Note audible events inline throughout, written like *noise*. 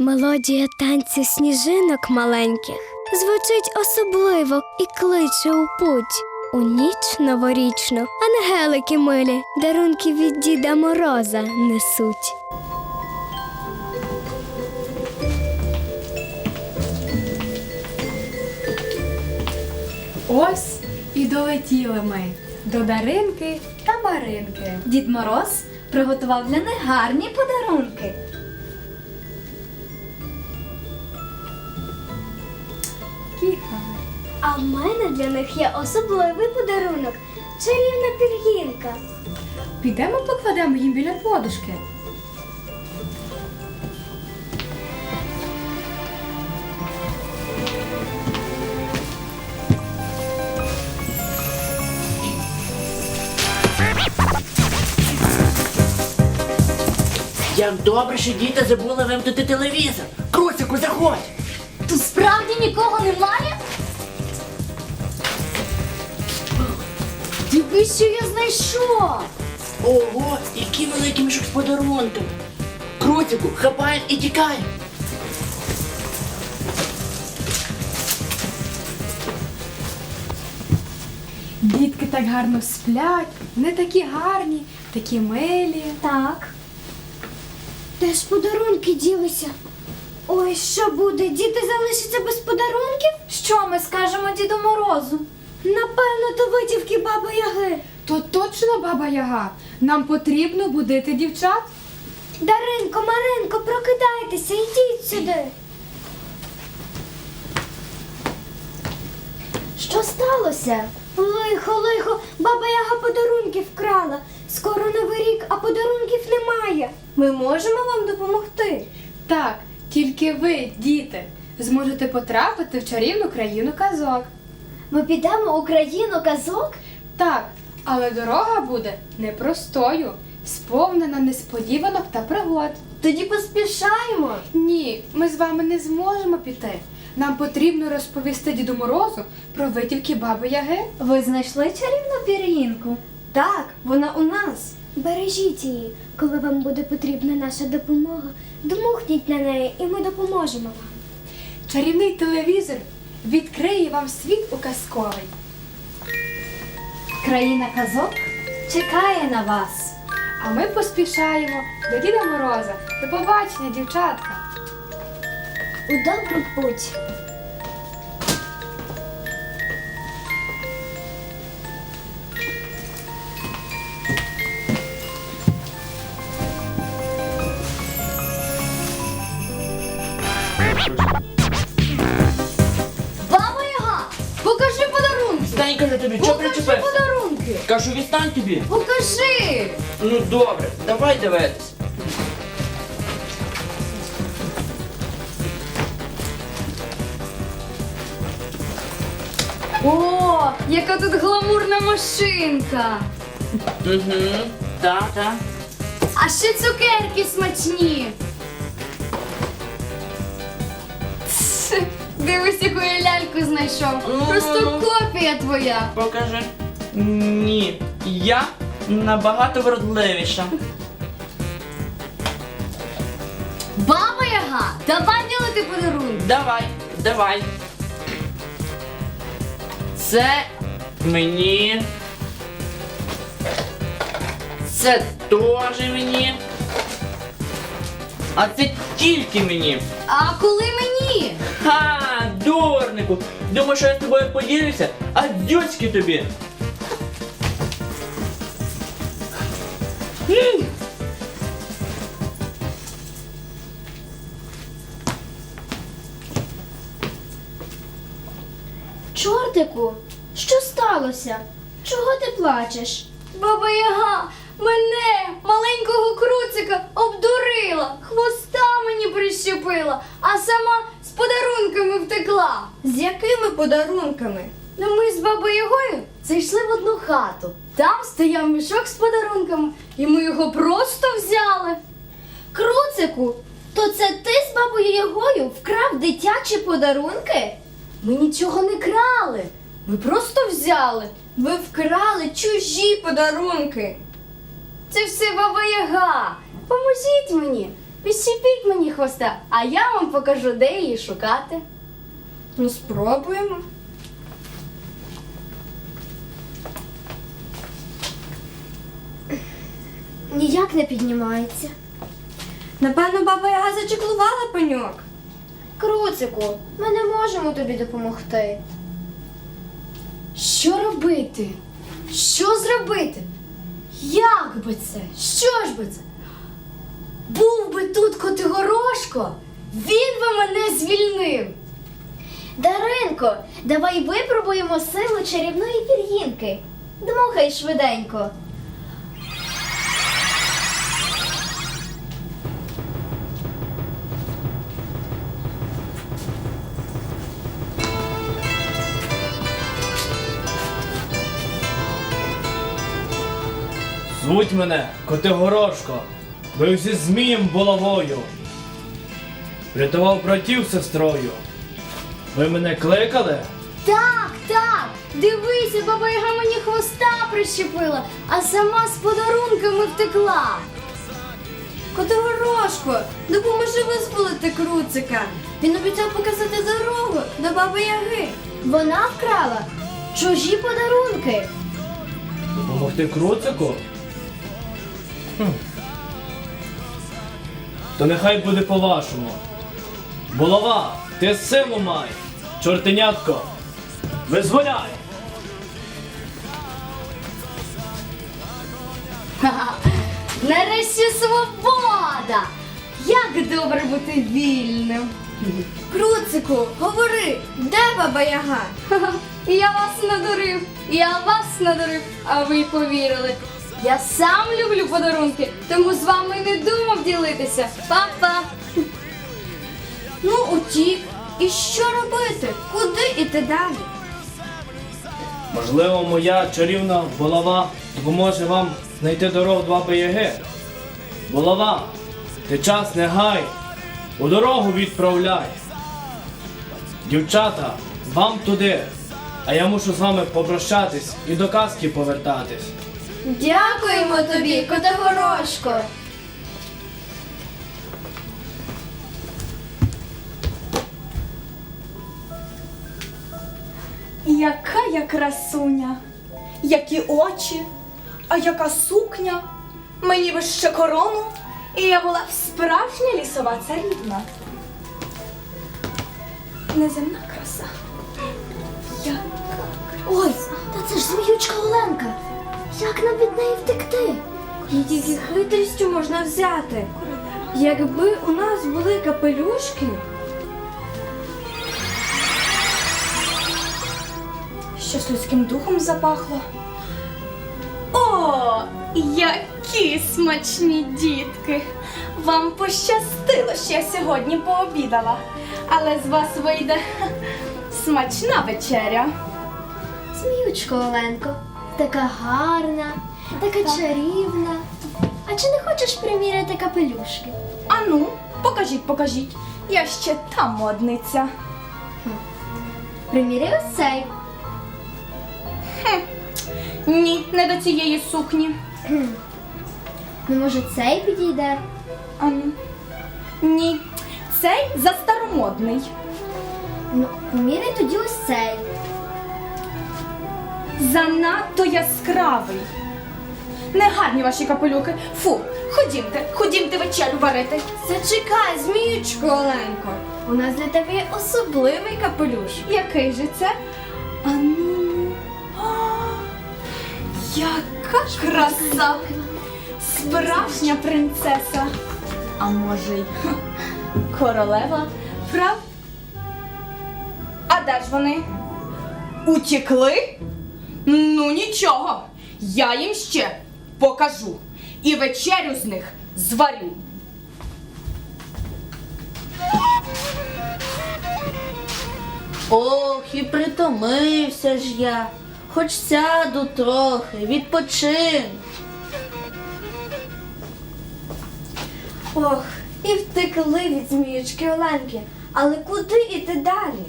Мелодія танцю сніжинок маленьких звучить особливо і кличе у путь. У ніч новорічну ангелики милі дарунки від Діда Мороза несуть. Ось і долетіли ми до Даринки та Маринки. Дід Мороз приготував для них гарні подарунки. А в мене для них є особливий подарунок чарівна пір'їнка. Підемо покладемо їм біля подушки. Як добре, що діти забули вимкнути телевізор. Круцику, заходь! Тут справді нікого немає? Дивись, що я знайшов. Ого, який великий мішок з подарунками. Круцику, хапаємо і тікаємо. Дітки так гарно сплять, вони такі гарні, такі милі. Так. Де ж подарунки ділися? Ой, що буде? Діти залишаться без подарунків? Що ми скажемо Діду Морозу? Напевно, то витівки баби Яги. То точно баба Яга. Нам потрібно будити дівчат. Даринко, Маринко, прокидайтеся, йдіть сюди. Що сталося? Лихо, лихо, баба Яга подарунки вкрала. Скоро новий рік, а подарунків немає. Ми можемо вам допомогти. Так, тільки ви, діти, зможете потрапити в чарівну країну казок. Ми підемо у країну казок? Так, але дорога буде непростою, сповнена несподіванок та пригод. Тоді поспішаємо. Ні, ми з вами не зможемо піти. Нам потрібно розповісти Діду Морозу про витівки баби Яги. Ви знайшли чарівну пір'їнку? Так, вона у нас. Бережіть її. Коли вам буде потрібна наша допомога, дмухніть на неї і ми допоможемо вам. Чарівний телевізор відкриє вам світ у казковий. Країна казок чекає на вас. А ми поспішаємо до Діда Мороза. До побачення, дівчатка. У добру путь. Тобі, що Покажи причепився? подарунки! Кажу, відстань тобі. Покажи! Ну добре, давай дивитись. О, яка тут гламурна машинка! Угу, так, так. А ще цукерки смачні. Дивись, яку я ляльку знайшов. Просто копія твоя. Покажи. Ні, я набагато вродливіша. Баба Яга, давай ділити подарунки. Давай, давай. Це мені. Це теж мені. А це тільки мені. А коли мені? Ха, дурнику! Думаю, що я з тобою поділюся, а дючки тобі. М. Чортику, що сталося? Чого ти плачеш? Баба Яга, мене, маленького круцика, обдурила, хвоста мені прищепила, а сама з подарунками втекла. З якими подарунками? Ну ми з бабою Ягою зайшли в одну хату. Там стояв мішок з подарунками, і ми його просто взяли. Круцику, то це ти з бабою Ягою вкрав дитячі подарунки? Ми нічого не крали. Ми просто взяли. Ви вкрали чужі подарунки. Це все баба Яга. Поможіть мені. Відщепіть мені хвоста, а я вам покажу, де її шукати. Ну, спробуємо. Ніяк не піднімається. Напевно, баба Яга зачеклувала пеньок. Круцику, ми не можемо тобі допомогти. Що робити? Що зробити? Як би це? Що ж би це? Був би тут Котигорошко, він би мене звільнив. Даринко, давай випробуємо силу чарівної пір'їнки. Дмухай швиденько. Звуть мене Котигорошко, бив зі змієм булавою. Врятував братів сестрою. Ви мене кликали? Так, так. Дивися, баба Яга мені хвоста прищепила, а сама з подарунками втекла. Котигорошко, допоможи визволити круцика. Він обіцяв показати дорогу до баби Яги. Вона вкрала чужі подарунки. Допомогти круцику? То нехай буде по-вашому. Булава, ти силу май! Чортенятко! Визволяй! Нарешті свобода! Як добре бути вільним! Круцику, говори, де баба Яга? Я вас надурив, я вас надурив, а ви повірили. Я сам люблю подарунки, тому з вами не думав ділитися. Па-па! Ну, утік. І що робити? Куди іти далі? Можливо, моя чарівна булава допоможе вам знайти дорогу до баби Яги. Булава, ти час не гай, у дорогу відправляй. Дівчата, вам туди, а я мушу з вами попрощатись і до казки повертатись. Дякуємо тобі, Котигорошко. Яка я красуня, які очі, а яка сукня. Мені би ще корону, і я була б справжня лісова царівна. Неземна краса. Яка Ой, та це ж зміючка Оленка. Як нам від неї втекти? І тільки хитрістю можна взяти. Якби у нас були капелюшки. Щось людським духом запахло. О, які смачні дітки! Вам пощастило, що я сьогодні пообідала, але з вас вийде *laughs* смачна вечеря. Зміючко Оленко, така гарна, така чарівна. А чи не хочеш приміряти капелюшки? Ану, покажіть, покажіть. Я ще та модниця. Приміряй ось цей. Ні, не до цієї сукні. Ну, може, цей підійде? Ану. Ні, цей застаромодний. Ну, поміряй тоді ось цей. Занадто яскравий. Негарні ваші капелюки. Фу, ходімте, ходімте вечерю варити. Зачекай, зміючко Оленко. У нас для тебе є особливий капелюш. Який же це? Ану. О, Яка краса! Справжня принцеса. А може й королева, прав? А де ж вони? Утікли? Ну нічого. Я їм ще покажу. І вечерю з них зварю. Ох, і притомився ж я. Хоч сяду трохи, відпочину. Ох, і втекли від зміючки Оленки. Але куди іти далі?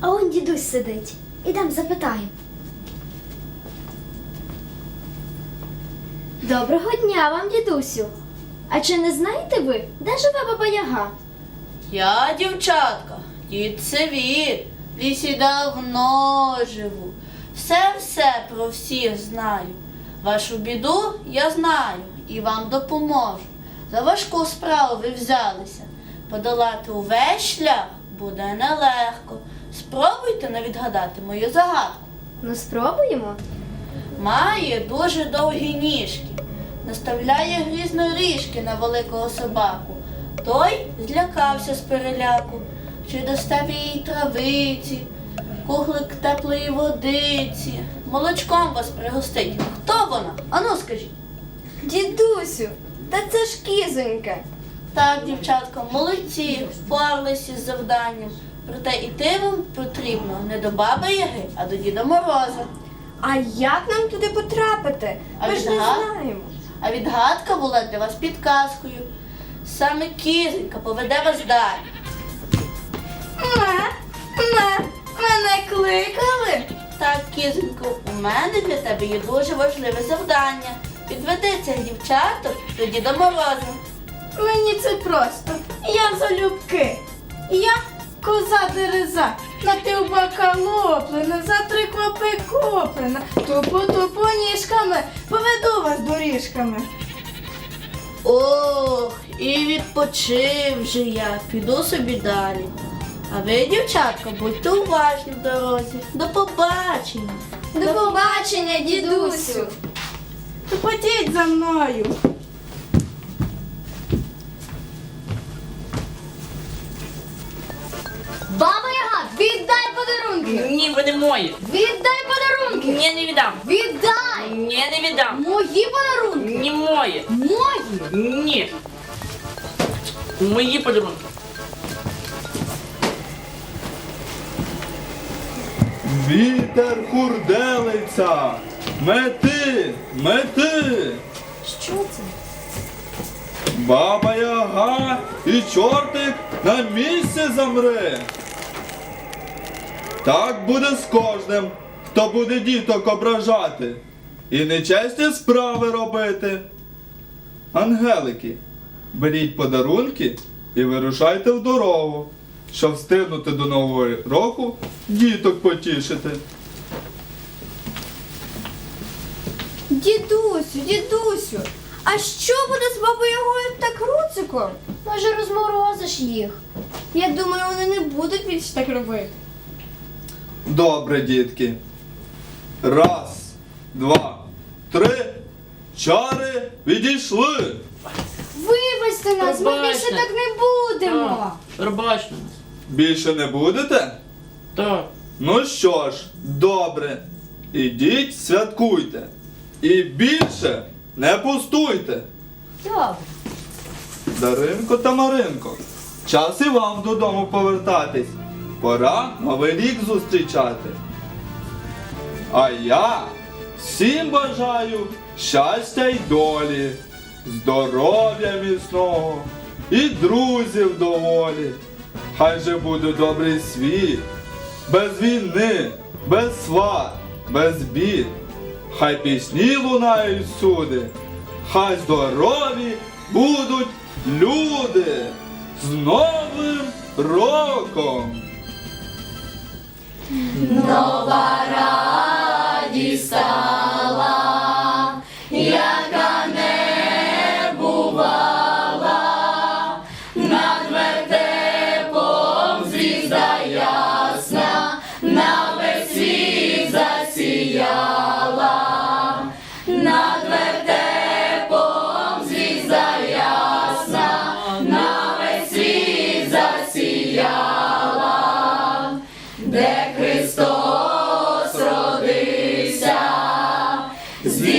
А он дідусь сидить. Ідем запитаємо. Доброго дня вам, дідусю. А чи не знаєте ви, де живе баба Яга? Я, дівчатка, дід Севір, в лісі давно живу. Все-все про всіх знаю. Вашу біду я знаю і вам допоможу. За важку справу ви взялися. Подолати увесь шлях буде нелегко. Спробуйте не відгадати мою загадку. Ну спробуємо. Має дуже довгі ніжки, наставляє грізно ріжки на великого собаку. Той злякався з переляку, чи достав їй травиці, кухлик теплої водиці, молочком вас пригостить. Хто вона? Ану скажіть. Дідусю, та це ж кізонька. Так, дівчатка, молодці, впоралися з завданням. Проте іти вам потрібно не до баби Яги, а до Діда Мороза. А як нам туди потрапити? А Ми ж не відгад- знаємо. А відгадка була для вас підказкою. Саме кізонька поведе вас далі. Ме, ме, мене кликали. Так, кізонько, у мене для тебе є дуже важливе завдання. Підведи цих дівчаток до Діда Мороза. Мені це просто. Я залюбки. Я коза дереза, на півбака лоплена, за три копи коплена. Тупо тупо ніжками, поведу вас доріжками. Ох, і відпочив же я, піду собі далі. А ви, дівчатка, будьте уважні в дорозі. До побачення. До побачення, дідусю. Ходіть за мною. Ні, вони мої. Віддай подарунки! Ні, не віддам. Віддай! Ні, не віддам. Мої подарунки! Ні, мої. Мої! Ні. Мої подарунки. Вітер хурделиця, мети, мети, Що це? баба яга і чортик на місці замре. Так буде з кожним, хто буде діток ображати і нечесні справи робити. Ангелики, беріть подарунки і вирушайте в дорогу, щоб встигнути до нового року діток потішити. Дідусю, дідусю, а що буде з бабою Ягою та Круциком? Може, розморозиш їх? Я думаю, вони не будуть більше так робити. Добре, дітки. Раз, два, три. Чари відійшли. Вибачте нас, ми Пробачте. більше так не будемо. Пробачте нас. Більше не будете? Так. Ну що ж, добре. Ідіть, святкуйте. І більше не пустуйте. Добре. Даринко та Маринко, час і вам додому повертатись. Пора новий рік зустрічати. А я всім бажаю щастя й долі, здоров'я міцного і друзів доволі. Хай же буде добрий світ, без війни, без сват, без бід. Хай пісні лунають всюди, хай здорові будуть люди з Новим роком! Пастушки з Z.